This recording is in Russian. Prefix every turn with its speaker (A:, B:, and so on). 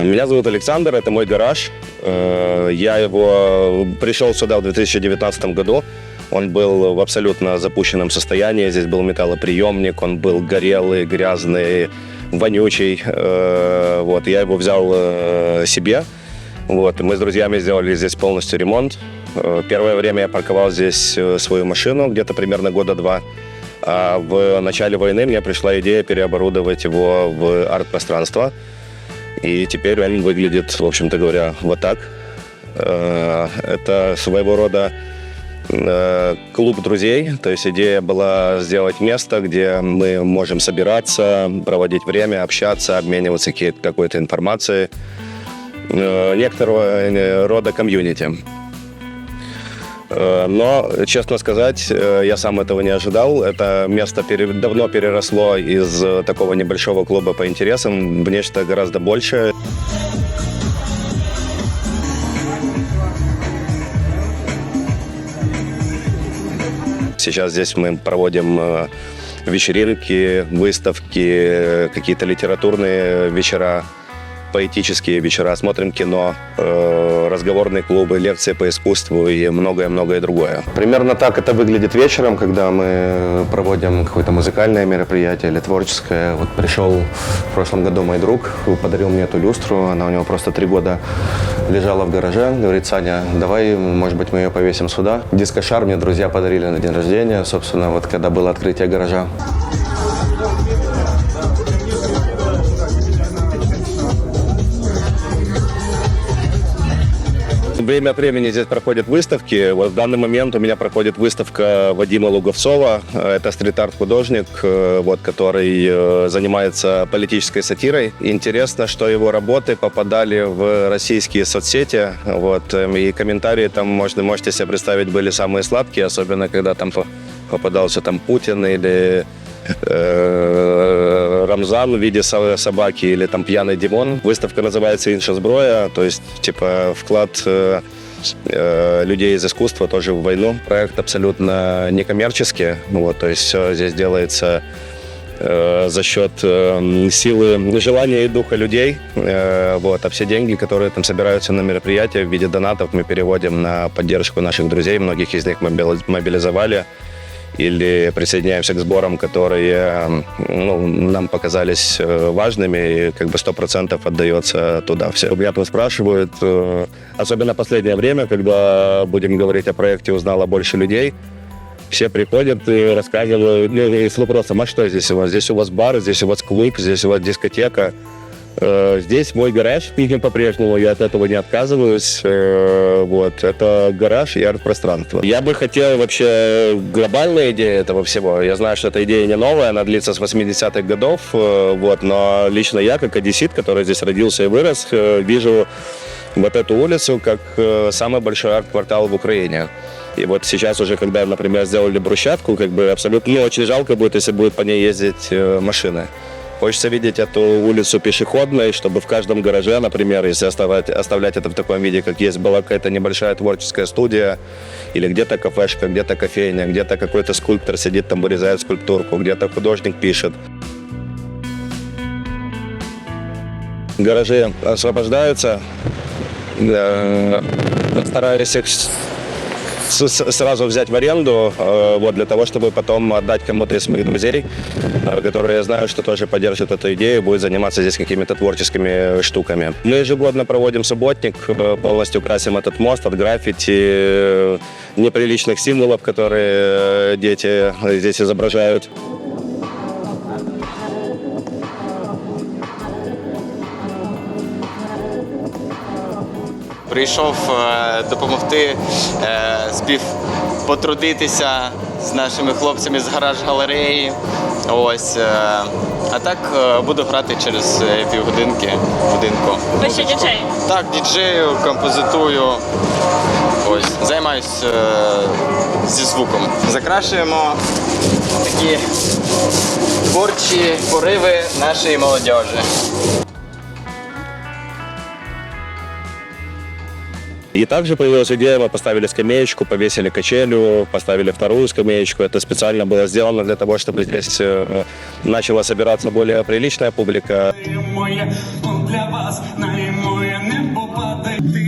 A: Меня зовут Александр, это мой гараж. Э, Я его пришел сюда в 2019 году. Он был в абсолютно запущенном состоянии. Здесь был металлоприемник, он был горелый, грязный, вонючий. Э, Вот, я его взял э, себе. Вот, мы с друзьями сделали здесь полностью ремонт. Э, Первое время я парковал здесь э, свою машину, где-то примерно года два. А в начале войны мне пришла идея переоборудовать его в арт-пространство. И теперь он выглядит, в общем-то говоря, вот так. Э, Это своего рода э, клуб друзей. То есть идея была сделать место, где мы можем собираться, проводить время, общаться, обмениваться какой-то информацией. Э, Некоторого рода комьюнити. Э, Но, честно сказать, э, я сам этого не ожидал. Это место пере- давно переросло из э, такого небольшого клуба по интересам в нечто гораздо большее. Сейчас здесь мы проводим вечеринки, выставки, какие-то литературные вечера, поэтические вечера, смотрим кино, э, разговорные клубы, лекции по искусству и многое-многое другое. Примерно так это выглядит вечером, когда мы проводим какое-то музыкальное мероприятие или творческое. Вот пришел в прошлом году мой друг, подарил мне эту люстру, она у него просто три года лежала в гараже. Говорит, Саня, давай, может быть, мы ее повесим сюда. Дискошар мне друзья подарили на день рождения, собственно, вот когда было открытие гаража. Время от времени здесь проходят выставки. Вот в данный момент у меня проходит выставка Вадима Луговцова. Это стрит-арт художник, э, вот, который э, занимается политической сатирой. Интересно, что его работы попадали в российские соцсети. Вот, эм, и комментарии там можно, можете себе представить были самые сладкие, особенно когда там по- попадался там Путин или э, Рамзан в виде со- собаки или там пьяный Димон. Выставка называется «Инша зброя», то есть типа вклад э, э, людей из искусства тоже в войну. Проект абсолютно некоммерческий, вот, то есть все здесь делается э, за счет силы желания и духа людей. Вот, а все деньги, которые там собираются на мероприятия в виде донатов, мы переводим на поддержку наших друзей. Многих из них мобили- мобилизовали или присоединяемся к сборам, которые ну, нам показались э, важными, и как бы сто процентов отдается туда. Все ребята спрашивают, э, особенно последнее время, когда будем говорить о проекте «Узнало больше людей», все приходят и рассказывают ну, и с вопросом, а что здесь у вас? Здесь у вас бар, здесь у вас клуб, здесь у вас дискотека. Э, Здесь мой гараж, и по-прежнему я от этого не отказываюсь. Э, Вот, это гараж и арт-пространство. Я бы хотел вообще глобальная идея этого всего. Я знаю, что эта идея не новая, она длится с 80-х годов, э, вот, но лично я, как одессит, который здесь родился и вырос, вижу вот эту улицу как самый большой арт-квартал в Украине. И вот сейчас уже, когда, например, сделали брусчатку, как бы абсолютно, ну, очень жалко будет, если будет по ней ездить машины. Хочется видеть эту улицу пешеходной, чтобы в каждом гараже, например, если оставлять, оставлять это в таком виде, как есть, была какая-то небольшая творческая студия, или где-то кафешка, где-то кофейня, где-то какой-то скульптор сидит там, вырезает скульптурку, где-то художник пишет. Гаражи освобождаются. Стараюсь их сразу взять в аренду, э, вот, для того, чтобы потом отдать кому-то из моих друзей, э, которые я знаю, что тоже поддержит эту идею, будет заниматься здесь какими-то творческими штуками. Мы ежегодно проводим субботник, э, полностью красим этот мост от граффити, неприличных символов, которые дети здесь изображают.
B: Прийшов е, допомогти е, спів потрудитися з нашими хлопцями з гараж галереї. Ось. е, А так буду грати через півгодинки годинку.
C: Ви ще діджей?
B: Так, діджею, композитую. Ось, займаюсь зі звуком. Закрашуємо такі творчі пориви нашої молодіжі.
A: И также появилась идея, мы поставили скамеечку, повесили качелю, поставили вторую скамеечку. Это специально было сделано для того, чтобы здесь э, начала собираться более приличная публика.
C: моє, он для вас на моє небо падає.